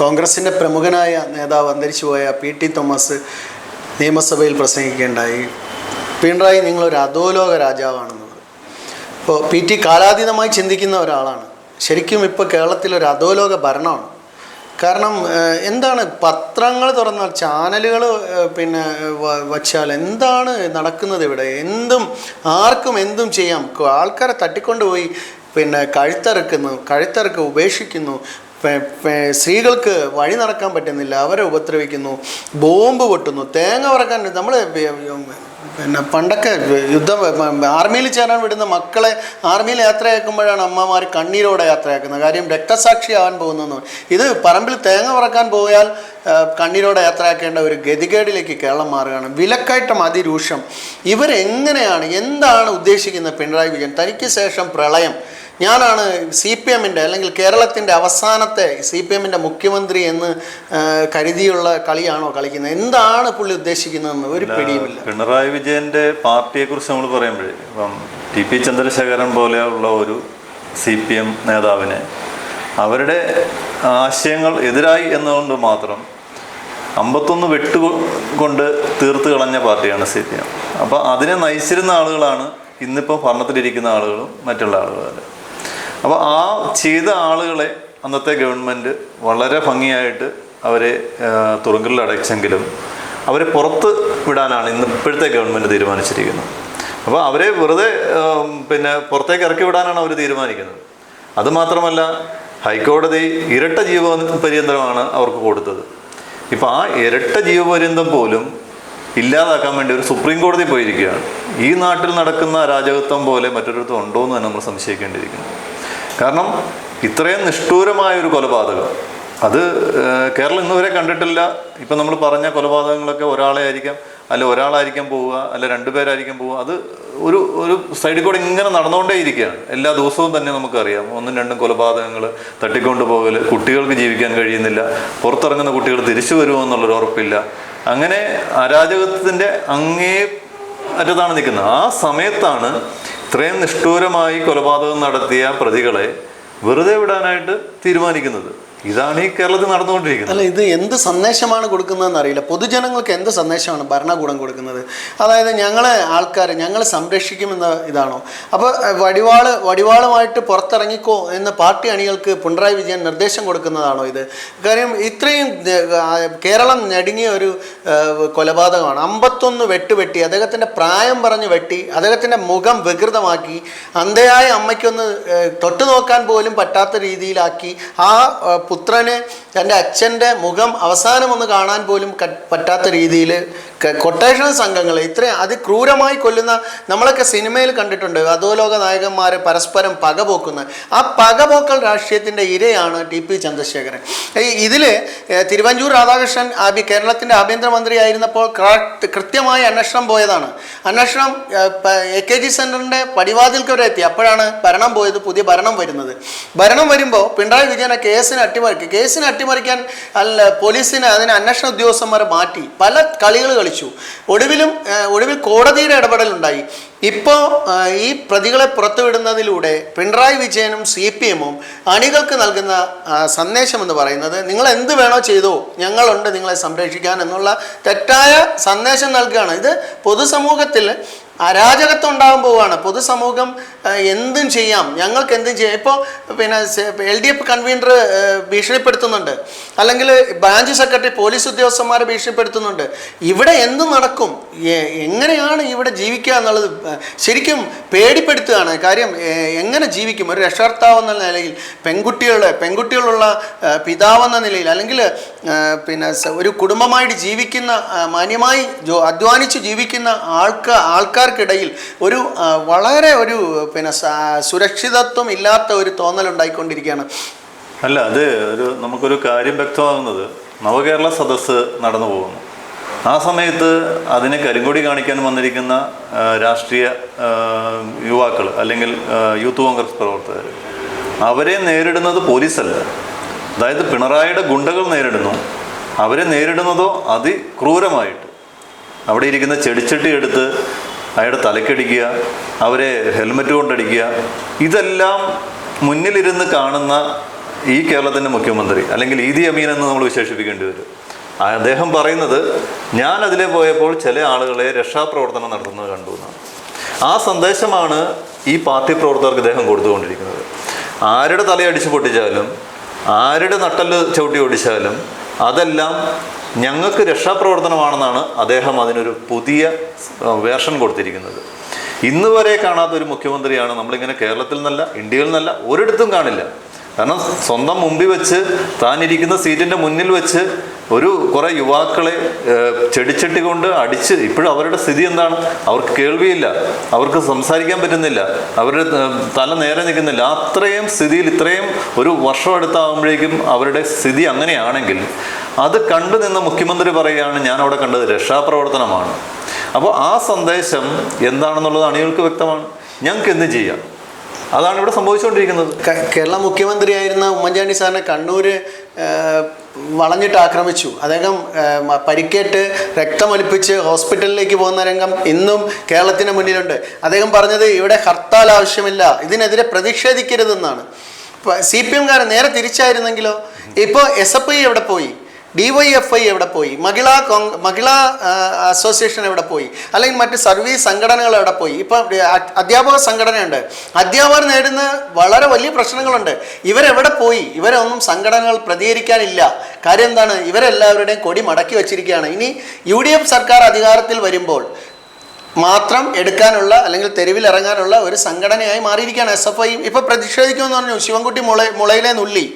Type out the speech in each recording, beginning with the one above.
കോൺഗ്രസിന്റെ പ്രമുഖനായ നേതാവ് അന്തരിച്ചുപോയ പി ടി തോമസ് നിയമസഭയിൽ പ്രസംഗിക്കുകയുണ്ടായി. പിണറായി നിങ്ങളൊരു അധോലോക രാജാവാണെന്നത് ഇപ്പോൾ പി ടി കാലാതീതമായി ചിന്തിക്കുന്ന ഒരാളാണ്. ശരിക്കും ഇപ്പോൾ കേരളത്തിൽ ഒരു അധോലോക ഭരണമാണ്. കാരണം എന്താണ് പത്രങ്ങൾ തുറന്നാൽ ചാനലുകൾ പിന്നെ വച്ചാൽ എന്താണ് നടക്കുന്നത് ഇവിടെ? എന്തും ആർക്കും എന്തും ചെയ്യാം. ആൾക്കാരെ തട്ടിക്കൊണ്ടുപോയി പിന്നെ കഴുത്തറക്കുന്നു കഴുത്തറക്ക് ഉപേക്ഷിക്കുന്നു. സ്ത്രീകൾക്ക് വഴി നടക്കാൻ പറ്റുന്നില്ല. അവരെ ഉപദ്രവിക്കുന്നു. ബോംബ് പൊട്ടുന്നു. തേങ്ങ വറക്കാൻ നമ്മൾ പിന്നെ പണ്ടൊക്കെ യുദ്ധം ആർമിയിൽ ചേരാൻ വിടുന്ന മക്കളെ ആർമിയിൽ യാത്രയാക്കുമ്പോഴാണ് അമ്മമാർ കണ്ണീരോടെ യാത്രയാക്കുന്നത്. കാര്യം രക്തസാക്ഷിയാവാൻ പോകുന്നു ഇത് പറമ്പിൽ തേങ്ങ വറക്കാൻ പോയാൽ കണ്ണീരോടെ യാത്രയാക്കേണ്ട ഒരു ഗതികേടിലേക്ക് കേരളം മാറുകയാണ്. വിലക്കയറ്റം അതിരൂക്ഷം. ഇവരെങ്ങനെയാണ് എന്താണ് ഉദ്ദേശിക്കുന്നത് പിണറായി വിജയൻ? തനിക്ക് ശേഷം പ്രളയം. ഞാനാണ് സി പി എമ്മിന്റെ അല്ലെങ്കിൽ കേരളത്തിന്റെ അവസാനത്തെ സി പി എമ്മിന്റെ മുഖ്യമന്ത്രി എന്ന് കരുതിയുള്ള കളിയാണോ കളിക്കുന്നത്? എന്താണ് പുള്ളി ഉദ്ദേശിക്കുന്നതെന്ന് ഒരു പിടിയുമില്ല. പിണറായി വിജയന്റെ പാർട്ടിയെക്കുറിച്ച് നമ്മൾ പറയുമ്പോഴേ ഇപ്പം ടി പി ചന്ദ്രശേഖരൻ പോലെയുള്ള ഒരു സി പി എം നേതാവിനെ അവരുടെ ആശയങ്ങൾ എതിരായി എന്നുകൊണ്ട് മാത്രം അമ്പത്തൊന്ന് വെട്ട് കൊണ്ട് തീർത്ത് കളഞ്ഞ പാർട്ടിയാണ് സി പി എം. അപ്പോൾ അതിനെ നയിച്ചിരുന്ന ആളുകളാണ് ഇന്നിപ്പോൾ ഭരണത്തിലിരിക്കുന്ന ആളുകളും മറ്റുള്ള ആളുകളും. അപ്പോൾ ആ ചെയ്ത ആളുകളെ അന്നത്തെ ഗവൺമെന്റ് വളരെ ഭംഗിയായിട്ട് അവരെ തുറങ്കലിൽ അടച്ചെങ്കിലും അവരെ പുറത്ത് വിടാനാണ് ഇന്ന് ഇപ്പോഴത്തെ ഗവൺമെന്റ് തീരുമാനിച്ചിരിക്കുന്നത്. അപ്പോൾ അവരെ വെറുതെ പിന്നെ പുറത്തേക്ക് ഇറക്കി വിടാനാണ് അവർ തീരുമാനിക്കുന്നത്. അതുമാത്രമല്ല ഹൈക്കോടതി ഇരട്ട ജീവ പര്യന്തമാണ് അവർക്ക് കൊടുത്തത്. ഇപ്പോൾ ആ ഇരട്ട ജീവപര്യന്തം പോലും ഇല്ലാതാക്കാൻ വേണ്ടി ഒരു സുപ്രീം കോടതി പോയിരിക്കുകയാണ്. ഈ നാട്ടിൽ നടക്കുന്ന അരാജകത്വം പോലെ മറ്റൊരിടത്തും ഉണ്ടോ എന്ന് തന്നെ നമ്മൾ സംശയിക്കേണ്ടിയിരിക്കുന്നു. കാരണം ഇത്രയും നിഷ്ഠൂരമായ ഒരു കൊലപാതകം. അത് കേരളം ഇന്നുവരെ കണ്ടിട്ടില്ല. ഇപ്പം നമ്മൾ പറഞ്ഞ കൊലപാതകങ്ങളൊക്കെ ഒരാളെ ആയിരിക്കാം അല്ല ഒരാളായിരിക്കാം പോവുക അല്ല രണ്ടുപേരായിരിക്കാം പോവുക. അത് ഒരു ഒരു സൈഡിൽ കൂടെ ഇങ്ങനെ നടന്നുകൊണ്ടേ ഇരിക്കുകയാണ്. എല്ലാ ദിവസവും തന്നെ നമുക്കറിയാം. ഒന്നും രണ്ടും കൊലപാതകങ്ങൾ തട്ടിക്കൊണ്ടു പോകൽ കുട്ടികൾക്ക് ജീവിക്കാൻ കഴിയുന്നില്ല. പുറത്തിറങ്ങുന്ന കുട്ടികൾ തിരിച്ചു വരുമോ എന്നുള്ളൊരു ഉറപ്പില്ല. അങ്ങനെ അരാജകത്വത്തിന്റെ അങ്ങേ അറ്റത്താണ് നിൽക്കുന്നത്. ആ സമയത്താണ് ഇത്രയും നിഷ്ഠൂരമായി കൊലപാതകം നടത്തിയ പ്രതികളെ വെറുതെ വിടാനായിട്ട് തീരുമാനിക്കുന്നത്. ഇതാണ് ഈ കേരളത്തിൽ നടന്നുകൊണ്ടിരിക്കുന്നത്. അല്ല ഇത് എന്ത് സന്ദേശമാണ് കൊടുക്കുന്നതെന്ന് അറിയില്ല. പൊതുജനങ്ങൾക്ക് എന്ത് സന്ദേശമാണ് ഭരണകൂടം കൊടുക്കുന്നത്? അതായത് ഞങ്ങളെ ആൾക്കാർ ഞങ്ങളെ സംരക്ഷിക്കുമെന്ന ഇതാണോ? അപ്പോൾ വടിവാൾ വടിവാളുമായിട്ട് പുറത്തിറങ്ങിക്കോ എന്ന പാർട്ടി അണികൾക്ക് പിണറായി വിജയൻ നിർദ്ദേശം കൊടുക്കുന്നതാണോ ഇത്? കാര്യം ഇത്രയും കേരളം ഞടുങ്ങിയ ഒരു കൊലപാതകമാണ്. അമ്പത്തൊന്ന് വെട്ടുവെട്ടി അദ്ദേഹത്തിന്റെ പ്രായം പറഞ്ഞ് വെട്ടി അദ്ദേഹത്തിന്റെ മുഖം വികൃതമാക്കി അന്ധയായ അമ്മയ്ക്കൊന്ന് തൊട്ടു നോക്കാൻ പോലും പറ്റാത്ത രീതിയിലാക്കി ആ പുത്രന് തന്റെ അച്ഛന്റെ മുഖം അവസാനം ഒന്ന് കാണാൻ പോലും പറ്റാത്ത രീതിയിൽ കൊട്ടേഷൻ സംഘങ്ങൾ ഇത്രയും അതിക്രൂരമായി കൊല്ലുന്ന നമ്മളൊക്കെ സിനിമയിൽ കണ്ടിട്ടുണ്ട്. അധോലോക നായകന്മാരെ പരസ്പരം പകപോക്കുന്ന. ആ പകപോക്കൽ രാഷ്ട്രീയത്തിന്റെ ഇരയാണ് ടി പി ചന്ദ്രശേഖരൻ. ഇതിൽ തിരുവഞ്ചൂർ രാധാകൃഷ്ണൻ ആഭ്യ കേരളത്തിന്റെ ആഭ്യന്തരമന്ത്രി ആയിരുന്നപ്പോൾ കൃത്യമായി അന്വേഷണം പോയതാണ്. അന്വേഷണം എ കെ ജി സെന്ററിന്റെ പടിവാതിൽക്ക് വരെ എത്തി അപ്പോഴാണ് ഭരണം പോയത് പുതിയ ഭരണം വരുന്നത്. ഭരണം വരുമ്പോൾ പിണറായി വിജയനെ കേസിന് അട്ടിമറിക്കും കേസിന് അട്ടിമറിക്കാൻ അല്ല പോലീസിന് അതിന് അന്വേഷണ ഉദ്യോഗസ്ഥന്മാരെ മാറ്റി. പല കളികൾ കളിച്ചു ഒടുവിലും ഒടുവിൽ കോടതിയുടെ ഇടപെടലുണ്ടായി. ഇപ്പോൾ ഈ പ്രതികളെ പുറത്തുവിടുന്നതിലൂടെ പിണറായി വിജയനും സി പി എമ്മും അണികൾക്ക് നൽകുന്ന സന്ദേശം എന്ന് പറയുന്നത് നിങ്ങൾ എന്ത് വേണോ ചെയ്തോ ഞങ്ങളുണ്ട് നിങ്ങളെ സംരക്ഷിക്കാൻ എന്നുള്ള തെറ്റായ സന്ദേശം നൽകുകയാണ്. ഇത് പൊതുസമൂഹത്തിൽ അരാജകത്വം ഉണ്ടാകാൻ പോവുകയാണ്. പൊതുസമൂഹം എന്തും ചെയ്യാം. ഞങ്ങൾക്ക് എന്തും ചെയ്യാം. ഇപ്പോൾ പിന്നെ എൽ ഡി എഫ് കൺവീനർ ഭീഷണിപ്പെടുത്തുന്നുണ്ട്. അല്ലെങ്കിൽ ബ്രാഞ്ച് സെക്രട്ടറി പോലീസ് ഉദ്യോഗസ്ഥന്മാരെ ഭീഷണിപ്പെടുത്തുന്നുണ്ട്. ഇവിടെ എന്ത് നടക്കും? എങ്ങനെയാണ് ഇവിടെ ജീവിക്കുക എന്നുള്ളത് ശരിക്കും പേടിപ്പെടുത്തുകയാണ്. കാര്യം എങ്ങനെ ജീവിക്കും? ഒരു രക്ഷകർത്താവ് എന്ന നിലയിൽ പെൺകുട്ടികളെ പെൺകുട്ടികളുള്ള പിതാവെന്ന നിലയിൽ അല്ലെങ്കിൽ പിന്നെ ഒരു കുടുംബമായിട്ട് ജീവിക്കുന്ന മാന്യമായി അധ്വാനിച്ച് ജീവിക്കുന്ന ആൾക്ക് ആൾക്കാർക്കിടയിൽ ഒരു വളരെ ഒരു പിന്നെ സുരക്ഷിതത്വം ഇല്ലാത്ത ഒരു തോന്നലുണ്ടായിക്കൊണ്ടിരിക്കുകയാണ് അല്ല അത് ഒരു നമുക്കൊരു കാര്യം വ്യക്തമാകുന്നത്. നവകേരള സദസ്സ് നടന്നു പോകുന്നു. ആ സമയത്ത് അതിനെ കരിങ്കൊടി കാണിക്കാൻ വന്നിരിക്കുന്ന രാഷ്ട്രീയ യുവാക്കൾ അല്ലെങ്കിൽ യൂത്ത് കോൺഗ്രസ് പ്രവർത്തകർ അവരെ നേരിടുന്നത് പോലീസല്ല. അതായത് പിണറായിയുടെ ഗുണ്ടകൾ നേരിടുന്നു. അവരെ നേരിടുന്നതോ അതിക്രൂരമായിട്ട്. അവിടെ ഇരിക്കുന്ന ചെടിച്ചട്ടി എടുത്ത് അയാളുടെ തലക്കടിക്കുക അവരെ ഹെൽമറ്റ് കൊണ്ടടിക്കുക ഇതെല്ലാം മുന്നിലിരുന്ന് കാണുന്ന ഈ കേരളത്തിന്റെ മുഖ്യമന്ത്രി അല്ലെങ്കിൽ ഈദി അമീൻ എന്ന് നമ്മൾ വിശേഷിപ്പിക്കേണ്ടി വരും. അദ്ദേഹം പറയുന്നത് ഞാൻ അതിലെ പോയപ്പോൾ ചില ആളുകളെ രക്ഷാപ്രവർത്തനം നടത്തുന്നത് കണ്ടു എന്നാണ്. ആ സന്ദേശമാണ് ഈ പാർട്ടി പ്രവർത്തകർക്ക് ഇദ്ദേഹം കൊടുത്തുകൊണ്ടിരിക്കുന്നത്. ആരുടെ തലയടിച്ച് പൊട്ടിച്ചാലും ആരുടെ നട്ടൽ ചവിട്ടി ഓടിച്ചാലും അതെല്ലാം ഞങ്ങൾക്ക് രക്ഷാപ്രവർത്തനമാണെന്നാണ് അദ്ദേഹം അതിനൊരു പുതിയ വേർഷൻ കൊടുത്തിരിക്കുന്നത്. ഇന്ന് വരെ കാണാത്ത ഒരു മുഖ്യമന്ത്രിയാണ് നമ്മളിങ്ങനെ കേരളത്തിൽ നിന്നല്ല ഇന്ത്യയിൽ നിന്നല്ല ഒരിടത്തും കാണില്ല. കാരണം സ്വന്തം മുമ്പിൽ വെച്ച് താൻ ഇരിക്കുന്ന സീറ്റിന്റെ മുന്നിൽ വെച്ച് ഒരു കുറേ യുവാക്കളെ ചെടിച്ചട്ടി കൊണ്ട് അടിച്ച് ഇപ്പോഴും അവരുടെ സ്ഥിതി എന്താണ്? അവർക്ക് കേൾവിയില്ല. അവർക്ക് സംസാരിക്കാൻ പറ്റുന്നില്ല. അവരുടെ തല നേരെ നിൽക്കുന്നില്ല. അത്രയും സ്ഥിതിയിൽ ഇത്രയും ഒരു വർഷം അടുത്താകുമ്പോഴേക്കും അവരുടെ സ്ഥിതി അങ്ങനെയാണെങ്കിൽ അത് കണ്ടു നിന്ന മുഖ്യമന്ത്രി പറയുകയാണ് ഞാൻ അവിടെ കണ്ടത് രക്ഷാപ്രവർത്തനമാണ്. അപ്പോൾ ആ സന്ദേശം എന്താണെന്നുള്ളത് അണികൾക്ക് വ്യക്തമാണ്. ഞങ്ങൾക്ക് എന്ത് ചെയ്യാം? അതാണ് ഇവിടെ സംഭവിച്ചുകൊണ്ടിരിക്കുന്നത്. കേരള മുഖ്യമന്ത്രിയായിരുന്ന ഉമ്മൻചാണ്ടി സാറിനെ കണ്ണൂര് വളഞ്ഞിട്ട് ആക്രമിച്ചു. അദ്ദേഹം പരിക്കേറ്റ് രക്തമൊലിപ്പിച്ച് ഹോസ്പിറ്റലിലേക്ക് പോകുന്ന രംഗം ഇന്നും കേരളത്തിന് മുന്നിലുണ്ട്. അദ്ദേഹം പറഞ്ഞത് ഇവിടെ ഹർത്താൽ ആവശ്യമില്ല ഇതിനെതിരെ പ്രതിഷേധിക്കരുതെന്നാണ്. സി പി എംകാരൻ നേരെ തിരിച്ചായിരുന്നെങ്കിലോ? ഇപ്പോൾ എസ് എഫ് ഐ എവിടെ പോയി? ഡി വൈ എഫ് ഐ എവിടെ പോയി? മഹിളാ കോങ് മഹിളാ അസോസിയേഷൻ എവിടെ പോയി? അല്ലെങ്കിൽ മറ്റ് സർവീസ് സംഘടനകൾ എവിടെ പോയി? ഇപ്പം അധ്യാപക സംഘടനയുണ്ട്. അധ്യാപകർ നേരിടുന്ന വളരെ വലിയ പ്രശ്നങ്ങളുണ്ട്. ഇവരെവിടെ പോയി? ഇവരൊന്നും സംഘടനകൾ പ്രതികരിക്കാനില്ല. കാര്യം എന്താണ്? ഇവരെല്ലാവരുടെയും കൊടി മടക്കി വച്ചിരിക്കുകയാണ്. ഇനി യു സർക്കാർ അധികാരത്തിൽ വരുമ്പോൾ മാത്രം എടുക്കാനുള്ള അല്ലെങ്കിൽ തെരുവിൽ ഇറങ്ങാനുള്ള ഒരു സംഘടനയായി മാറിയിരിക്കുകയാണ് എസ് എഫ് ഐ ഇപ്പോൾ പ്രതിഷേധിക്കുമെന്ന് പറഞ്ഞു ശിവൻകുട്ടി മുള മുളയിലെ നുള്ളി.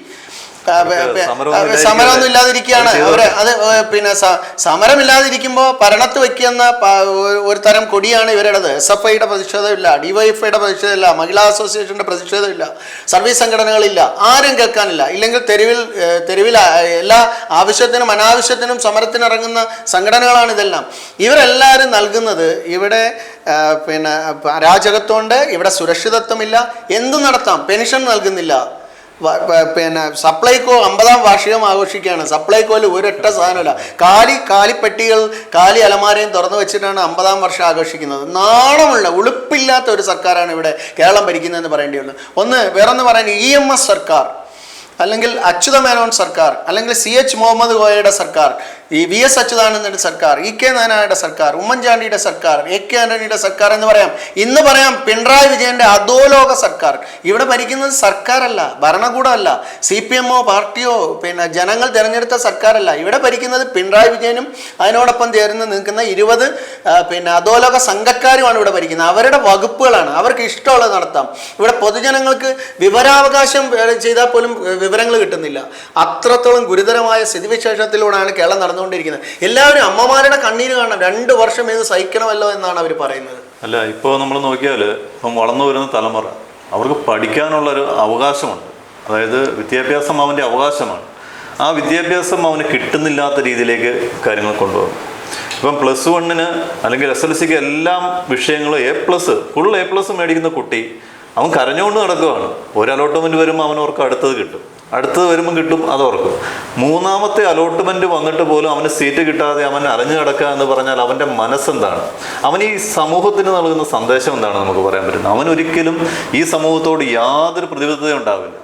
സമരമൊന്നും ഇല്ലാതിരിക്കുകയാണ്. അത് അവർ അത് പിന്നെ സമരം സമരമില്ലാതിരിക്കുമ്പോൾ ഭരണത്ത് വെക്കുന്ന ഒരു- തരം കൊടിയാണ് ഇവരുടേത്. എസ് എഫ് ഐയുടെ പ്രതിഷേധമില്ല ഡിവൈഎഫ്ഐയുടെ പ്രതിഷേധമില്ല മഹിളാ അസോസിയേഷന്റെ പ്രതിഷേധമില്ല സർവീസ് സംഘടനകളില്ല ആരും കേൾക്കാനില്ല. ഇല്ലെങ്കിൽ തെരുവിൽ തെരുവിൽ എല്ലാ ആവശ്യത്തിനും അനാവശ്യത്തിനും സമരത്തിനിറങ്ങുന്ന സംഘടനകളാണ് ഇതെല്ലാം ഇവരെല്ലാവരും നൽകുന്നത് ഇവിടെ പിന്നെ അരാജകത്വമുണ്ട് ഇവിടെ സുരക്ഷിതത്വമില്ല എന്തു നടത്താം പെൻഷൻ നൽകുന്നില്ല. പിന്നെ സപ്ലൈകോ അമ്പതാം വാർഷികം ആഘോഷിക്കുകയാണ്. സപ്ലൈകോയിൽ ഒരൊറ്റ സാധനമില്ല. കാലി കാലിപ്പെട്ടികൾ കാലി അലമാരയും തുറന്നു വെച്ചിട്ടാണ് അമ്പതാം വർഷം ആഘോഷിക്കുന്നത്. നാണമുള്ള ഉളുപ്പില്ലാത്ത ഒരു സർക്കാരാണ് ഇവിടെ കേരളം ഭരിക്കുന്നതെന്ന് പറയേണ്ടി വന്നു. ഒന്ന് വേറൊന്ന് പറയാൻ ഇ എം എസ് സർക്കാർ അല്ലെങ്കിൽ അച്യുത മേനോൻ സർക്കാർ അല്ലെങ്കിൽ സി എച്ച് മുഹമ്മദ് കോയയുടെ സർക്കാർ ഈ വി എസ് അച്യുതാനന്ദന്റെ സർക്കാർ ഇ കെ നായനാരുടെ സർക്കാർ ഉമ്മൻചാണ്ടിയുടെ സർക്കാർ എ കെ ആന്റണിയുടെ സർക്കാർ എന്ന് പറയാം. ഇന്ന് പറയാം പിണറായി വിജയന്റെ അധോലോക സർക്കാർ. ഇവിടെ ഭരിക്കുന്നത് സർക്കാരല്ല ഭരണകൂടമല്ല. സി പി എമ്മോ പാർട്ടിയോ പിന്നെ ജനങ്ങൾ തിരഞ്ഞെടുത്ത സർക്കാരല്ല. ഇവിടെ ഭരിക്കുന്നത് പിണറായി വിജയനും അതിനോടൊപ്പം ചേർന്ന് നിൽക്കുന്ന ഇരുപത് പിന്നെ അധോലോക സംഘക്കാരുമാണ് ഇവിടെ ഭരിക്കുന്നത്. അവരുടെ വകുപ്പുകളാണ്. അവർക്ക് ഇഷ്ടമുള്ളത് നടത്താം. ഇവിടെ പൊതുജനങ്ങൾക്ക് വിവരാവകാശം ചെയ്താൽ പോലും വിവരങ്ങൾ കിട്ടുന്നില്ല. അത്രത്തോളം ഗുരുതരമായ സ്ഥിതിവിശേഷത്തിലൂടെയാണ് കേരളം നടന്നുകൊണ്ടിരിക്കുന്നത്. എല്ലാവരും അമ്മമാരുടെ കണ്ണീര് കാണണം. രണ്ട് വർഷം ഇത് സഹിക്കണമല്ലോ എന്നാണ് അവർ പറയുന്നത്. അല്ല ഇപ്പോൾ നമ്മൾ നോക്കിയാൽ ഇപ്പം വളർന്നു വരുന്ന തലമുറ അവർക്ക് പഠിക്കാനുള്ള ഒരു അവകാശമുണ്ട്. അതായത് വിദ്യാഭ്യാസം അവന്റെ അവകാശമാണ്. ആ വിദ്യാഭ്യാസം അവന് കിട്ടുന്നില്ലാത്ത രീതിയിലേക്ക് കാര്യങ്ങൾ കൊണ്ടുപോകും. ഇപ്പം പ്ലസ് വണ്ണിന് അല്ലെങ്കിൽ എസ് എൽ സിക്ക് എല്ലാ വിഷയങ്ങളും A plus full A plus മേടിക്കുന്ന കുട്ടി അവൻ കരഞ്ഞുകൊണ്ട് നടക്കുകയാണ് ഒരു അലോട്ട്മെന്റ് വരുമ്പോൾ അവനവർക്ക് അടുത്തത് കിട്ടും. അടുത്തത് വരുമ്പോൾ കിട്ടും അത് ഓർക്കും. മൂന്നാമത്തെ അലോട്ട്മെന്റ് വന്നിട്ട് പോലും അവന് സീറ്റ് കിട്ടാതെ അവൻ അലഞ്ഞു കിടക്കുക എന്ന് പറഞ്ഞാൽ അവന്റെ മനസ്സെന്താണ്? അവൻ ഈ സമൂഹത്തിന് നൽകുന്ന സന്ദേശം എന്താണ് നമുക്ക് പറയാൻ പറ്റുന്നത്? അവൻ ഒരിക്കലും ഈ സമൂഹത്തോട് യാതൊരു പ്രതിബദ്ധത ഉണ്ടാവില്ല.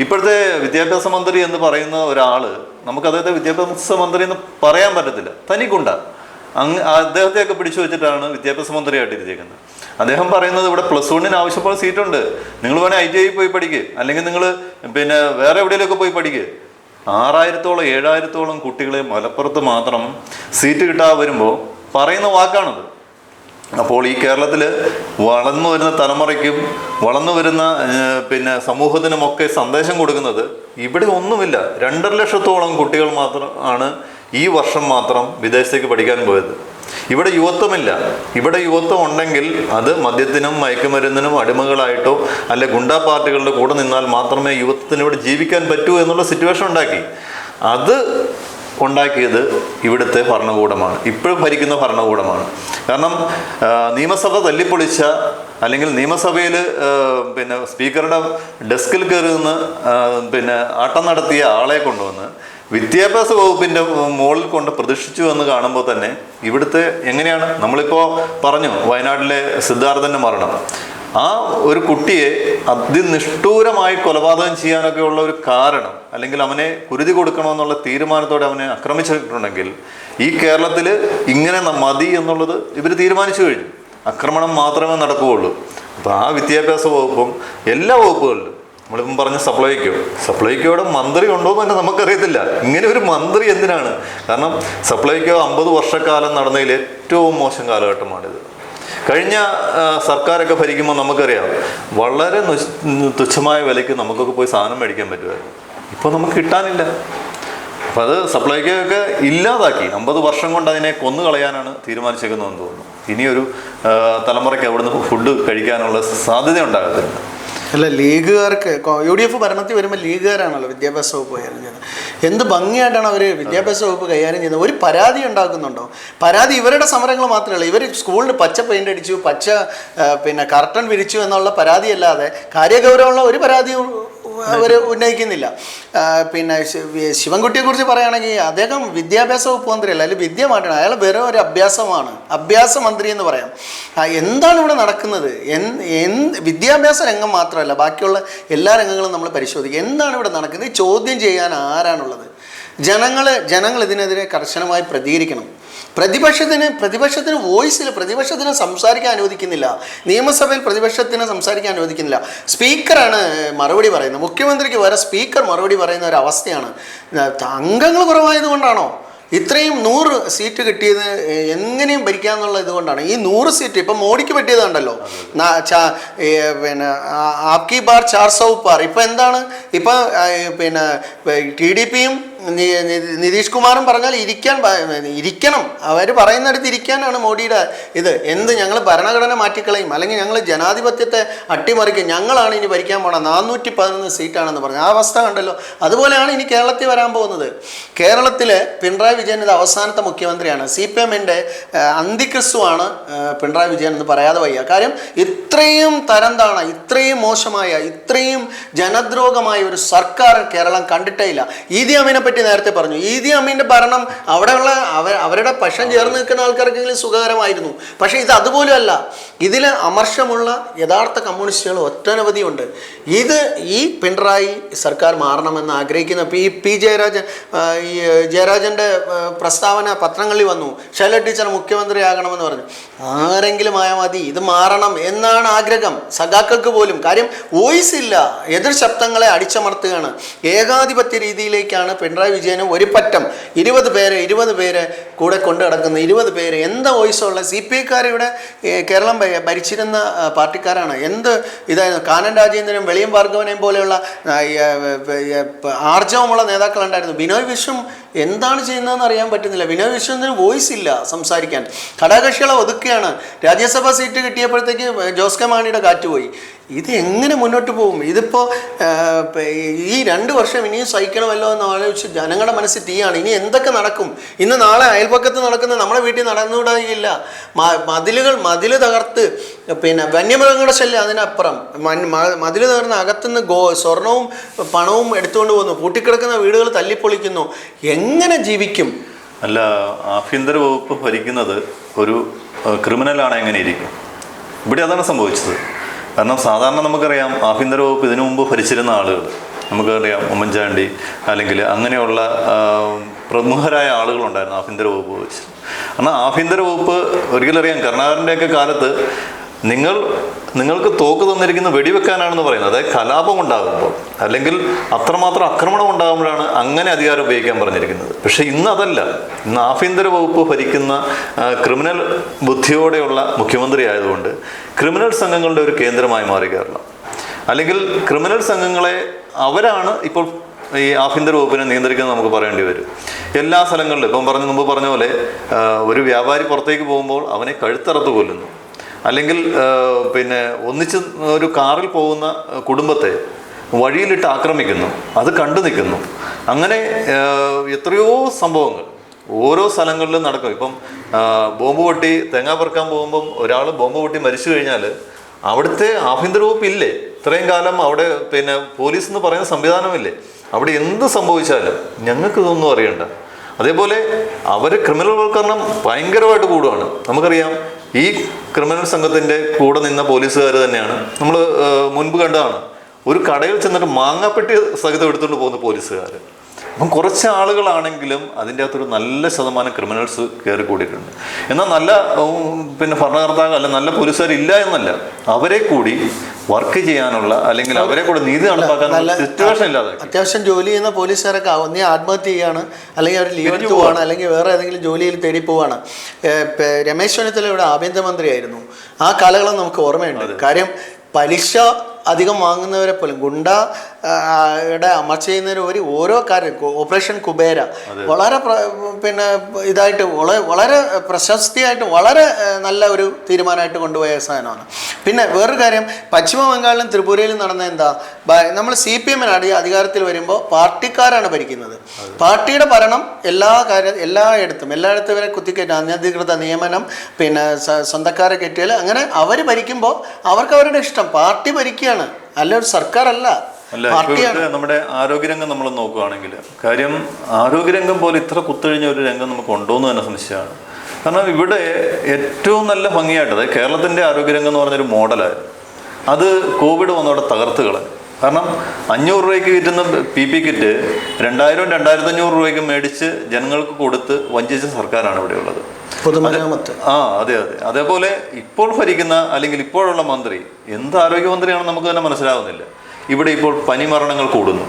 ഇപ്പോഴത്തെ വിദ്യാഭ്യാസ മന്ത്രി എന്ന് പറയുന്ന ഒരാൾ നമുക്ക് അദ്ദേഹത്തെ വിദ്യാഭ്യാസ മന്ത്രി എന്ന് പറയാൻ പറ്റത്തില്ല. തനിക്കുണ്ട. അങ്ങ് അദ്ദേഹത്തെയൊക്കെ പിടിച്ചു വെച്ചിട്ടാണ് വിദ്യാഭ്യാസ മന്ത്രിയായിട്ട് ഇരുത്തിയേക്കുന്നത് അദ്ദേഹം പറയുന്നത് ഇവിടെ പ്ലസ് വണ്ണിന് ആവശ്യമുള്ള സീറ്റുണ്ട് നിങ്ങൾ വേണേൽ ഐ ടി ഐ പോയി പഠിക്കുക അല്ലെങ്കിൽ നിങ്ങൾ പിന്നെ വേറെ എവിടെയെങ്കിലുമൊക്കെ പോയി പഠിക്കുക ആറായിരത്തോളം ഏഴായിരത്തോളം കുട്ടികളെ മലപ്പുറത്ത് മാത്രം സീറ്റ് കിട്ടാതെ വരുമ്പോൾ പറയുന്ന വാക്കാണത്. അപ്പോൾ ഈ കേരളത്തിൽ വളർന്നു വരുന്ന തലമുറയ്ക്കും വളർന്നു വരുന്ന പിന്നെ സമൂഹത്തിനുമൊക്കെ സന്ദേശം കൊടുക്കുന്നത് ഇവിടെ ഒന്നുമില്ല. രണ്ടര ലക്ഷത്തോളം കുട്ടികൾ മാത്രം ആണ് ഈ വർഷം മാത്രം വിദേശത്തേക്ക് പഠിക്കാൻ പോയത്. ഇവിടെ യുവത്വമില്ല. ഇവിടെ യുവത്വം ഉണ്ടെങ്കിൽ അത് മദ്യത്തിനും മയക്കുമരുന്നിനും അടിമകളായിട്ടോ അല്ലെ ഗുണ്ടാ പാർട്ടികളുടെ കൂടെ നിന്നാൽ മാത്രമേ യുവത്വത്തിന് ഇവിടെ ജീവിക്കാൻ പറ്റൂ എന്നുള്ള സിറ്റുവേഷൻ ഉണ്ടാക്കി. അത് ഉണ്ടാക്കിയത് ഇവിടുത്തെ ഭരണകൂടമാണ്. ഇപ്പോഴും ഭരിക്കുന്ന ഭരണകൂടമാണ്. കാരണം നിയമസഭ തല്ലിപ്പൊളിച്ച അല്ലെങ്കിൽ നിയമസഭയിൽ പിന്നെ സ്പീക്കറുടെ ഡെസ്കിൽ കയറി നിന്ന് പിന്നെ ആട്ടം നടത്തിയ ആളെ കൊണ്ടുവന്ന് വിദ്യാഭ്യാസ വകുപ്പിന്റെ മുകളിൽ കൊണ്ട് പ്രതിഷ്ഠിച്ചു എന്ന് കാണുമ്പോൾ തന്നെ ഇവിടുത്തെ എങ്ങനെയാണ്? നമ്മളിപ്പോ പറഞ്ഞു വയനാട്ടിലെ സിദ്ധാർത്ഥന്റെ മരണം. ആ ഒരു കുട്ടിയെ അതിനിഷ്ഠൂരമായി കൊലപാതകം ചെയ്യാനൊക്കെ ഉള്ള ഒരു കാരണം അല്ലെങ്കിൽ അവനെ കുരുതി കൊടുക്കണമെന്നുള്ള തീരുമാനത്തോടെ അവനെ ആക്രമിച്ചിട്ടുണ്ടെങ്കിൽ ഈ കേരളത്തിൽ ഇങ്ങനെ മതി എന്നുള്ളത് ഇവർ തീരുമാനിച്ചു കഴിഞ്ഞു. ആക്രമണം മാത്രമേ നടക്കുകയുള്ളൂ. അപ്പോൾ ആ വിദ്യാഭ്യാസ വകുപ്പും എല്ലാ വകുപ്പുകളിലും നമ്മളിപ്പം പറഞ്ഞ സപ്ലൈക്കോ സപ്ലൈക്കോയുടെ മന്ത്രി ഉണ്ടോ എന്ന് തന്നെ നമുക്കറിയത്തില്ല. ഇങ്ങനെ ഒരു മന്ത്രി എന്തിനാണ്? കാരണം സപ്ലൈക്കോ അമ്പത് വർഷക്കാലം നടന്നതിൽ ഏറ്റവും മോശം കാലഘട്ടമാണിത്. കഴിഞ്ഞ സർക്കാരൊക്കെ ഭരിക്കുമ്പോൾ നമുക്കറിയാം വളരെ തുച്ഛമായ വിലയ്ക്ക് നമുക്കൊക്കെ പോയി സാധനം മേടിക്കാൻ പറ്റുമായിരുന്നു. ഇപ്പോൾ നമുക്ക് കിട്ടാനില്ല. അപ്പോൾ അത് സപ്ലൈക്കോയൊക്കെ ഇല്ലാതാക്കി. അമ്പത് വർഷം കൊണ്ട് അതിനെ കൊന്നു കളയാനാണ് തീരുമാനിച്ചേക്കുന്നതെന്ന് തോന്നുന്നു. ഇനിയൊരു തലമുറയ്ക്ക് അവിടുന്ന് ഫുഡ് കഴിക്കാനുള്ള സാധ്യത ഉണ്ടാകത്തില്ല അല്ല ലീഗുകാർക്ക് യു ഡി എഫ് ഭരണത്തിൽ വരുമ്പോൾ ലീഗുകാരാണല്ലോ വിദ്യാഭ്യാസ വകുപ്പ് കൈകാര്യം ചെയ്യുന്നത്. എന്ത് ഭംഗിയായിട്ടാണ് അവർ വിദ്യാഭ്യാസ വകുപ്പ് കൈകാര്യം ചെയ്യുന്നത്? ഒരു പരാതി ഉണ്ടാക്കുന്നുണ്ടോ? പരാതി ഇവരുടെ സമരങ്ങൾ മാത്രമല്ല ഇവർ സ്കൂളിന് പച്ച പെയിന്റ് അടിച്ചു പച്ച പിന്നെ കർട്ടൺ വിരിച്ചു എന്നുള്ള പരാതിയല്ലാതെ കാര്യഗൗരവമുള്ള ഒരു പരാതിയും അവർ ഉന്നയിക്കുന്നില്ല. പിന്നെ ശിവൻകുട്ടിയെ കുറിച്ച് പറയുകയാണെങ്കിൽ അദ്ദേഹം വിദ്യാഭ്യാസ വകുപ്പ് മന്ത്രിയല്ല അല്ലെങ്കിൽ വിദ്യ മാറ്റണം അയാൾ വെറും ഒരു അഭ്യാസമാണ്. അഭ്യാസ മന്ത്രി എന്ന് പറയാം. എന്താണ് ഇവിടെ നടക്കുന്നത്? എന്ത് വിദ്യാഭ്യാസ രംഗം മാത്രമല്ല ബാക്കിയുള്ള എല്ലാ രംഗങ്ങളും നമ്മൾ പരിശോധിക്കുക എന്താണ് ഇവിടെ നടക്കുന്നത്? ചോദ്യം ചെയ്യാൻ ആരാണുള്ളത്? ജനങ്ങൾ ജനങ്ങൾ ഇതിനെതിരെ കർശനമായി പ്രതികരിക്കണം. പ്രതിപക്ഷത്തിന് പ്രതിപക്ഷത്തിന് വോയിസിൽ പ്രതിപക്ഷത്തിന് സംസാരിക്കാൻ അനുവദിക്കുന്നില്ല. നിയമസഭയിൽ പ്രതിപക്ഷത്തിന് സംസാരിക്കാൻ അനുവദിക്കുന്നില്ല. സ്പീക്കറാണ് മറുപടി പറയുന്നത്. മുഖ്യമന്ത്രിക്ക് വരെ സ്പീക്കർ മറുപടി പറയുന്ന ഒരു അവസ്ഥയാണ്. അംഗങ്ങൾ കുറവായതുകൊണ്ടാണോ ഇത്രയും നൂറ് സീറ്റ് കിട്ടിയത് എങ്ങനെയും ഭരിക്കാന്നുള്ള ഇതുകൊണ്ടാണ് ഈ നൂറ് സീറ്റ് ഇപ്പം മോഡിക്ക് പറ്റിയതുണ്ടല്ലോ. പിന്നെ ആപ്കി ബാർ ചാർ സൗ പാർ. ഇപ്പം എന്താണ്? ഇപ്പം പിന്നെ ടി ഡി പിയും നിതീഷ് കുമാറും പറഞ്ഞാൽ ഇരിക്കാൻ ഇരിക്കണം. അവർ പറയുന്നിടത്ത് ഇരിക്കാനാണ് മോഡിയുടെ ഇത്. എന്ത് ഞങ്ങൾ ഭരണഘടന മാറ്റിക്കളയും? അല്ലെങ്കിൽ ഞങ്ങൾ ജനാധിപത്യത്തെ അട്ടിമറിക്കും? ഞങ്ങളാണ് ഇനി ഭരിക്കാൻ പോണത്? നാനൂറ്റി പതിനൊന്ന് സീറ്റാണെന്ന് പറഞ്ഞു. ആ അവസ്ഥ കണ്ടല്ലോ. അതുപോലെയാണ് ഇനി കേരളത്തിൽ വരാൻ പോകുന്നത്. കേരളത്തിൽ പിണറായി വിജയൻ ഇത് അവസാനത്തെ മുഖ്യമന്ത്രിയാണ്. സി പി എമ്മിന്റെ അന്തിക്രിസ്തുവാണ് പിണറായി വിജയൻ എന്ന് പറയാതെ വയ്യ. കാര്യം ഇത്രയും തരം താണ ഇത്രയും മോശമായ ഇത്രയും ജനദ്രോഹമായ ഒരു സർക്കാർ കേരളം കണ്ടിട്ടേ ഇല്ല. ഈദി അമീനെ പറ്റി നേരത്തെ പറഞ്ഞു. ഈദി അമ്മീന്റെ ഭരണം അവിടെയുള്ള അവർ അവരുടെ പക്ഷം ചേർന്ന് നിൽക്കുന്ന ആൾക്കാർക്കെങ്കിലും സുഖകരമായിരുന്നു. പക്ഷേ ഇത് അതുപോലും അല്ല. ഇതിൽ അമർഷമുള്ള യഥാർത്ഥ കമ്മ്യൂണിസ്റ്റുകൾ ഉണ്ട്. ഇത് ഈ പിണറായി സർക്കാർ മാറണമെന്ന് ആഗ്രഹിക്കുന്ന ഈ പി ജയരാജൻ ഈ ജയരാജന്റെ പ്രസ്താവന പത്രങ്ങളിൽ വന്നു. ശൈല ടീച്ചർ മുഖ്യമന്ത്രിയാകണമെന്ന് പറഞ്ഞു. ആരെങ്കിലും ആയാൽ മതി ഇത് മാറണം എന്നാണ് ആഗ്രഹം. സഖാക്കൾക്ക് പോലും. കാര്യം വോയിസ് ഇല്ല. എതിർ ശബ്ദങ്ങളെ അടിച്ചമർത്തുകയാണ്. ഏകാധിപത്യ രീതിയിലേക്കാണ് പിണറായി വിജയനും ഒരു പറ്റം. ഇരുപത് പേര് ഇരുപത് പേര് കൂടെ കൊണ്ടു നടക്കുന്ന ഇരുപത് പേര് എന്ത് വോയിസുള്ള സി പി ഐക്കാർ കേരളം ഭരിച്ചിരുന്ന പാർട്ടിക്കാരാണ്. എന്ത് ഇതായിരുന്നു കാനൻ രാജേന്ദ്രനും വെളിയം ഭാർഗവനെയും പോലെയുള്ള ആർജവമുള്ള നേതാക്കളുണ്ടായിരുന്നു. ബിനോയ് വിശ്വം എന്താണ് ചെയ്യുന്നതെന്ന് അറിയാൻ പറ്റുന്നില്ല. വിനോദ് വിശ്വത്തിന് വോയിസ് ഇല്ല സംസാരിക്കാൻ. ഘടകകക്ഷികളെ ഒതുക്കുകയാണ്. രാജ്യസഭാ സീറ്റ് കിട്ടിയപ്പോഴത്തേക്ക് ജോസ് കെ മാണിയുടെ കാറ്റുപോയി ഇത് എങ്ങനെ മുന്നോട്ട് പോകും? ഇതിപ്പോൾ ഈ രണ്ട് വർഷം ഇനിയും സഹിക്കണമല്ലോ എന്ന് ആലോചിച്ച് ജനങ്ങളുടെ മനസ്സ് തീയാണ്. ഇനി എന്തൊക്കെ നടക്കും? ഇന്ന് നാളെ അയൽപക്കത്ത് നടക്കുന്ന നമ്മുടെ വീട്ടിൽ നടന്നുകൂടായില്ല. മതിലുകൾ മതിൽ തകർത്ത് പിന്നെ വന്യമൃഗങ്ങളുടെ ശല്യം അതിനപ്പുറം. മതിൽ തകർന്ന അകത്തുനിന്ന് ഗോ സ്വർണവും പണവും എടുത്തുകൊണ്ട് പോകുന്നു പൂട്ടിക്കിടക്കുന്ന വീടുകൾ തല്ലിപ്പൊളിക്കുന്നു. എങ്ങനെ ജീവിക്കും? അല്ല ആഭ്യന്തര വകുപ്പ് ഭരിക്കുന്നത് ഒരു ക്രിമിനലാണ് എങ്ങനെ ഇരിക്കും? ഇവിടെ അതാണ് സംഭവിച്ചത്. കാരണം സാധാരണ നമുക്കറിയാം ആഭ്യന്തര വകുപ്പ് ഇതിനു മുമ്പ് ഭരിച്ചിരുന്ന ആളുകൾ. നമുക്കറിയാം ഉമ്മൻചാണ്ടി അല്ലെങ്കിൽ അങ്ങനെയുള്ള പ്രമുഖരായ ആളുകളുണ്ടായിരുന്നു ആഭ്യന്തര വകുപ്പ് വെച്ച്. കാരണം ആഭ്യന്തര വകുപ്പ് ഒരിക്കലും അറിയാം കാലത്ത് നിങ്ങൾ നിങ്ങൾക്ക് തോക്ക് തന്നിരിക്കുന്ന വെടിവെക്കാനാണെന്ന് പറയുന്നത് അതായത് കലാപം ഉണ്ടാകുമ്പോൾ അല്ലെങ്കിൽ അത്രമാത്രം ആക്രമണം ഉണ്ടാകുമ്പോഴാണ് അങ്ങനെ അധികാരം ഉപയോഗിക്കാൻ പറഞ്ഞിരിക്കുന്നത്. പക്ഷേ ഇന്ന് അതല്ല. ഇന്ന് ആഭ്യന്തര വകുപ്പ് ഭരിക്കുന്ന ക്രിമിനൽ ബുദ്ധിയോടെയുള്ള മുഖ്യമന്ത്രി ആയതുകൊണ്ട് ക്രിമിനൽ സംഘങ്ങളുടെ ഒരു കേന്ദ്രമായി മാറി കേരളം. അല്ലെങ്കിൽ ക്രിമിനൽ സംഘങ്ങളെ അവരാണ് ഇപ്പോൾ ഈ ആഭ്യന്തര വകുപ്പിനെ നിയന്ത്രിക്കുന്നത് നമുക്ക് പറയേണ്ടി വരും. എല്ലാ സ്ഥലങ്ങളിലും ഇപ്പം പറഞ്ഞ മുമ്പ് പറഞ്ഞ പോലെ ഒരു വ്യാപാരി പുറത്തേക്ക് പോകുമ്പോൾ അവനെ കഴുത്തറത്ത് കൊല്ലുന്നു. അല്ലെങ്കിൽ പിന്നെ ഒന്നിച്ച് ഒരു കാറിൽ പോകുന്ന കുടുംബത്തെ വഴിയിലിട്ട് ആക്രമിക്കുന്നു. അത് കണ്ടു നിൽക്കുന്നു. അങ്ങനെ എത്രയോ സംഭവങ്ങൾ ഓരോ സ്ഥലങ്ങളിലും നടക്കും. ഇപ്പം ബോംബ് പൊട്ടി തേങ്ങ പെറുക്കാൻ പോകുമ്പം ഒരാൾ ബോംബ് പൊട്ടി മരിച്ചു കഴിഞ്ഞാൽ അവിടുത്തെ ആഭ്യന്തര വകുപ്പ് ഇല്ലേ ഇത്രയും കാലം അവിടെ പിന്നെ പോലീസ് എന്ന് പറയുന്ന സംവിധാനമില്ലേ? അവിടെ എന്ത് സംഭവിച്ചാലും ഞങ്ങൾക്ക് ഇതൊന്നും അറിയണ്ട. അതേപോലെ അവർ ക്രിമിനൽ വൽക്കരണം ഭയങ്കരമായിട്ട് കൂടുകയാണ് നമുക്കറിയാം ഈ ക്രിമിനൽ സംഘത്തിന്റെ കൂടെ നിന്ന പോലീസുകാർ തന്നെയാണ്. നമ്മൾ മുൻപ് കണ്ടതാണ്. ഒരു കടയിൽ ചെന്നിട്ട് മാങ്ങാപ്പെട്ടി സഹിതം എടുത്തുകൊണ്ട് പോകുന്ന പോലീസുകാർ അപ്പം കുറച്ച് ആളുകളാണെങ്കിലും അതിന്റെ അകത്തൊരു നല്ല ശതമാനം ക്രിമിനൽസ് കയറി കൂടിയിട്ടുണ്ട്. എന്നാൽ നല്ല പിന്നെ ഭരണകർത്താവ് അല്ല നല്ല പോലീസുകാർ ഇല്ല എന്നല്ല. അവരെ കൂടി വർക്ക് ചെയ്യാനുള്ള അല്ലെങ്കിൽ അവരെ കൂടെ നീതി നടപ്പാക്കാനുള്ള സിറ്റുവേഷൻ ഇല്ലാതെ അത്യാവശ്യം ജോലി ചെയ്യുന്ന പോലീസുകാരൊക്കെ ആവും. നീ ആത്മഹത്യ ചെയ്യാണ് അല്ലെങ്കിൽ അവർ ലീവ് എടുത്ത് പോവാണ് അല്ലെങ്കിൽ വേറെ ഏതെങ്കിലും ജോലിയിൽ തേടി പോവാണ്. രമേശ് ചെന്നിത്തല ഇവിടെ ആഭ്യന്തരമന്ത്രിയായിരുന്നു. ആ കാലകളും നമുക്ക് ഓർമ്മയുണ്ട്. കാര്യം പലിശ അധികം വാങ്ങുന്നവരെ പോലും ഗുണ്ട യുടെ അമർച്ച ഒരു ഓരോ കാര്യം ഓപ്പറേഷൻ കുബേര. വളരെ പിന്നെ ഇതായിട്ട് വളരെ പ്രശസ്തിയായിട്ട് വളരെ നല്ല ഒരു തീരുമാനമായിട്ട് കൊണ്ടുപോയ സാധനമാണ്. പിന്നെ വേറൊരു കാര്യം പശ്ചിമ ബംഗാളിലും ത്രിപുരയിലും നടന്ന എന്താ നമ്മൾ സി പി എമ്മിന് അടി അധികാരത്തിൽ വരുമ്പോൾ പാർട്ടിക്കാരാണ് ഭരിക്കുന്നത്. പാർട്ടിയുടെ ഭരണം എല്ലാ കാര്യം എല്ലായിടത്തും എല്ലായിടത്തും ഇവരെ കുത്തിക്കയറ്റം അനധികൃത നിയമനം പിന്നെ സ്വന്തക്കാരെ കെട്ടിയാൽ അങ്ങനെ അവർ ഭരിക്കുമ്പോൾ അവർക്ക് അവരുടെ ഇഷ്ടം. പാർട്ടി ഭരിക്കുകയാണ്. അല്ല ഒരു സർക്കാരല്ല. അല്ല നമ്മുടെ ആരോഗ്യരംഗം നമ്മൾ നോക്കുകയാണെങ്കിൽ കാര്യം ആരോഗ്യരംഗം പോലെ ഇത്ര കുത്തഴിഞ്ഞ ഒരു രംഗം നമുക്ക് ഉണ്ടോ എന്ന് തന്നെ സംശയമാണ്. കാരണം ഇവിടെ ഏറ്റവും നല്ല ഭംഗിയായിട്ട് അതായത് കേരളത്തിന്റെ ആരോഗ്യരംഗം എന്ന് പറഞ്ഞൊരു മോഡലായിരുന്നു അത് കോവിഡ് വന്നവിടെ തകർത്ത് കളഞ്ഞു. കാരണം അഞ്ഞൂറ് രൂപയ്ക്ക് കിട്ടുന്ന പി പി കിറ്റ് രണ്ടായിരം രണ്ടായിരത്തി അഞ്ഞൂറ് രൂപയ്ക്ക് മേടിച്ച് ജനങ്ങൾക്ക് കൊടുത്ത് വഞ്ചിച്ച സർക്കാരാണ് ഇവിടെയുള്ളത് പൊതുമരാമത്ത്. ആ അതെ അതെ. അതേപോലെ ഇപ്പോൾ ഭരിക്കുന്ന അല്ലെങ്കിൽ ഇപ്പോഴുള്ള മന്ത്രി എന്ത് ആരോഗ്യമന്ത്രിയാണെന്ന് നമുക്ക് തന്നെ മനസ്സിലാവുന്നില്ല. ഇവിടെ ഇപ്പോൾ പനിമരണങ്ങൾ കൂടുന്നു.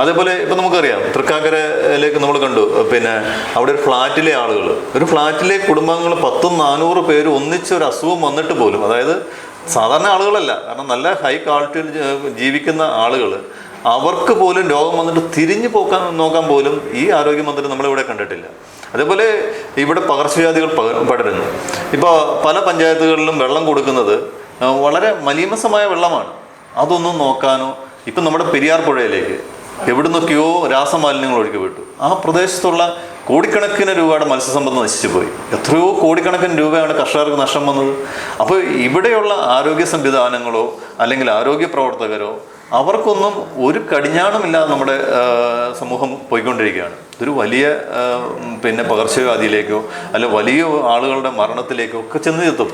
അതേപോലെ ഇപ്പം നമുക്കറിയാം തൃക്കാക്കരയിലേക്ക് നമ്മൾ കണ്ടു പിന്നെ അവിടെ ഒരു ഫ്ലാറ്റിലെ ആളുകൾ. ഒരു ഫ്ലാറ്റിലെ കുടുംബങ്ങൾ പത്തും നാനൂറ് പേര് ഒന്നിച്ച് ഒരു അസുഖം വന്നിട്ട് പോലും അതായത് സാധാരണ ആളുകളല്ല കാരണം നല്ല ഹൈ ക്വാളിറ്റിയിൽ ജീവിക്കുന്ന ആളുകൾ അവർക്ക് പോലും രോഗം വന്നിട്ട് തിരിഞ്ഞു പോക്കാൻ നോക്കാൻ പോലും ഈ ആരോഗ്യമന്ത്രി നമ്മളിവിടെ കണ്ടിട്ടില്ല. അതേപോലെ ഇവിടെ പകർച്ചവ്യാധികൾ പക- പടരുന്നു. ഇപ്പോൾ പല പഞ്ചായത്തുകളിലും വെള്ളം കൊടുക്കുന്നത് വളരെ മലീമസമായ വെള്ളമാണ്. അതൊന്നും നോക്കാനോ ഇപ്പം നമ്മുടെ പെരിയാർ പുഴയിലേക്ക് എവിടുന്നൊക്കെയോ രാസമാലിന്യങ്ങൾ ഒഴുക്കി വിട്ടു. ആ പ്രദേശത്തുള്ള കോടിക്കണക്കിന് രൂപയുടെ മത്സ്യസമ്പത്ത് നശിച്ചു പോയി എത്രയോ കോടിക്കണക്കിന് രൂപയാണ് കർഷകർക്ക് നഷ്ടം വന്നത്. അപ്പോൾ ഇവിടെയുള്ള ആരോഗ്യ സംവിധാനങ്ങളോ അല്ലെങ്കിൽ ആരോഗ്യ പ്രവർത്തകരോ അവർക്കൊന്നും ഒരു കടിഞ്ഞാണമില്ലാതെ നമ്മുടെ സമൂഹം പോയിക്കൊണ്ടിരിക്കുകയാണ്. ഇതൊരു വലിയ പിന്നെ പകർച്ചവ്യാധിയിലേക്കോ അല്ലെ വലിയ ആളുകളുടെ മരണത്തിലേക്കോ ഒക്കെ ചെന്ന് എത്തും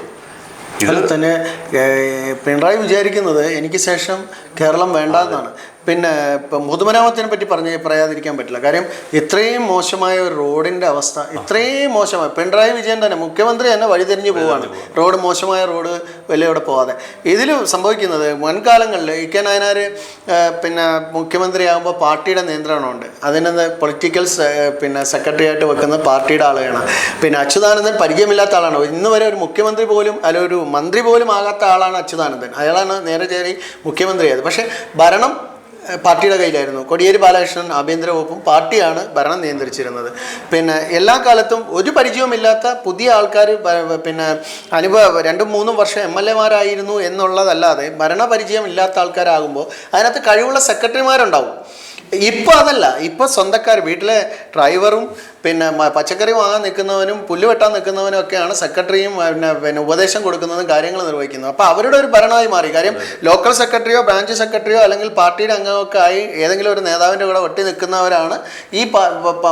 അതിൽ തന്നെ പിണറായി വിചാരിക്കുന്നത് എനിക്ക് ശേഷം കേരളം വേണ്ട എന്നാണ് പിന്നെ ഇപ്പം പൊതുമരാമത്തിനെ പറ്റി പറഞ്ഞ് പറയാതിരിക്കാൻ പറ്റില്ല. കാര്യം ഇത്രയും മോശമായ ഒരു റോഡിന്റെ അവസ്ഥ ഇത്രയും മോശമായ പിണറായി വിജയൻ തന്നെ മുഖ്യമന്ത്രി തന്നെ വഴിതിരിഞ്ഞ് പോവാണ്. റോഡ് മോശമായ റോഡ് വലിയ ഇവിടെ പോവാതെ. ഇതിൽ സംഭവിക്കുന്നത് മുൻകാലങ്ങളിൽ ഇ കെ നായനാർ പിന്നെ മുഖ്യമന്ത്രിയാകുമ്പോൾ പാർട്ടിയുടെ നിയന്ത്രണമുണ്ട്. അതിന് പൊളിറ്റിക്കൽ പിന്നെ സെക്രട്ടറി ആയിട്ട് വെക്കുന്ന പാർട്ടിയുടെ ആളാണ്. പിന്നെ അച്യുതാനന്ദൻ പരിചയമില്ലാത്ത ആളാണ്. ഇന്ന് വരെ ഒരു മുഖ്യമന്ത്രി പോലും അല്ല ഒരു മന്ത്രി പോലും ആകാത്ത ആളാണ് അച്യുതാനന്ദൻ. അയാളാണ് നേരെ ചേരി മുഖ്യമന്ത്രിയായത്. പക്ഷേ ഭരണം പാർട്ടിയുടെ കയ്യിലായിരുന്നു. കോടിയേരി ബാലകൃഷ്ണൻ ആഭ്യന്തര വകുപ്പും പാർട്ടിയാണ് ഭരണം നിയന്ത്രിച്ചിരുന്നത്. പിന്നെ എല്ലാ കാലത്തും ഒരു പരിചയവുമില്ലാത്ത പുതിയ ആൾക്കാർ പിന്നെ അനുഭവ രണ്ടും മൂന്നും വർഷം എം എൽ എമാരായിരുന്നു എന്നുള്ളതല്ലാതെ ഭരണപരിചയം ഇല്ലാത്ത ആൾക്കാരാകുമ്പോൾ അതിനകത്ത് കഴിവുള്ള സെക്രട്ടറിമാരുണ്ടാവും. ഇപ്പോൾ അതല്ല. ഇപ്പോൾ സ്വന്തക്കാർ വീട്ടിലെ ഡ്രൈവറും പിന്നെ പച്ചക്കറി വാങ്ങാൻ നിൽക്കുന്നവനും പുല്ല് വെട്ടാൻ നിൽക്കുന്നവനും ഒക്കെയാണ് സെക്രട്ടറിയും പിന്നെ പിന്നെ ഉപദേശം കൊടുക്കുന്നതും കാര്യങ്ങൾ നിർവഹിക്കുന്നത്. അപ്പോൾ അവരുടെ ഒരു ഭരണമായി മാറി. കാര്യം ലോക്കൽ സെക്രട്ടറിയോ ബ്രാഞ്ച് സെക്രട്ടറിയോ അല്ലെങ്കിൽ പാർട്ടിയുടെ അംഗമൊക്കെ ആയി ഏതെങ്കിലും ഒരു നേതാവിന്റെ കൂടെ ഒട്ടി നിൽക്കുന്നവരാണ് ഈ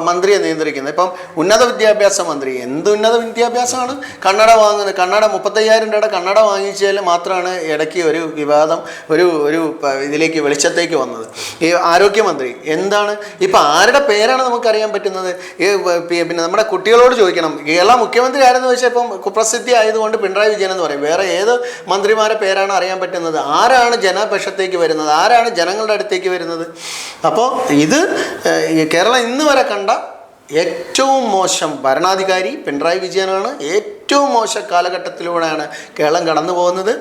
മന്ത്രിയെ നിയന്ത്രിക്കുന്നത്. ഇപ്പം ഉന്നത വിദ്യാഭ്യാസ മന്ത്രി എന്ത് ഉന്നത വിദ്യാഭ്യാസമാണ്? കണ്ണട വാങ്ങുന്നത്. കണ്ണട മുപ്പത്തയ്യായിരം രൂപയുടെ കണ്ണട വാങ്ങിച്ചാൽ മാത്രമാണ് ഇടയ്ക്ക് ഒരു വിവാദം ഒരു ഒരു ഇതിലേക്ക് വെളിച്ചത്തേക്ക് വന്നത്. ഈ ആരോഗ്യമന്ത്രി എന്താണ്? ഇപ്പം ആരുടെ പേരാണ് നമുക്കറിയാൻ പറ്റുന്നത്? ഈ പിന്നെ നമ്മുടെ കുട്ടികളോട് ചോദിക്കണം. കേരള മുഖ്യമന്ത്രി ആരെന്ന് ചോദിച്ചാൽ ഇപ്പം കുപ്രസിദ്ധി ആയതുകൊണ്ട് പിണറായി വിജയൻ എന്ന് പറയും. വേറെ ഏത് മന്ത്രിമാരെ പേരാണ് അറിയാൻ പറ്റുന്നത്? ആരാണ് ജനപക്ഷത്തേക്ക് വരുന്നത്? ആരാണ് ജനങ്ങളുടെ അടുത്തേക്ക് വരുന്നത്? അപ്പോൾ ഇത് കേരളം ഇന്ന് വരെ കണ്ട ഏറ്റവും മോശം ഭരണാധികാരി പിണറായി വിജയനാണ്. ഏറ്റവും മോശം കാലഘട്ടത്തിലൂടെയാണ് കേരളം കടന്നു പോകുന്നത്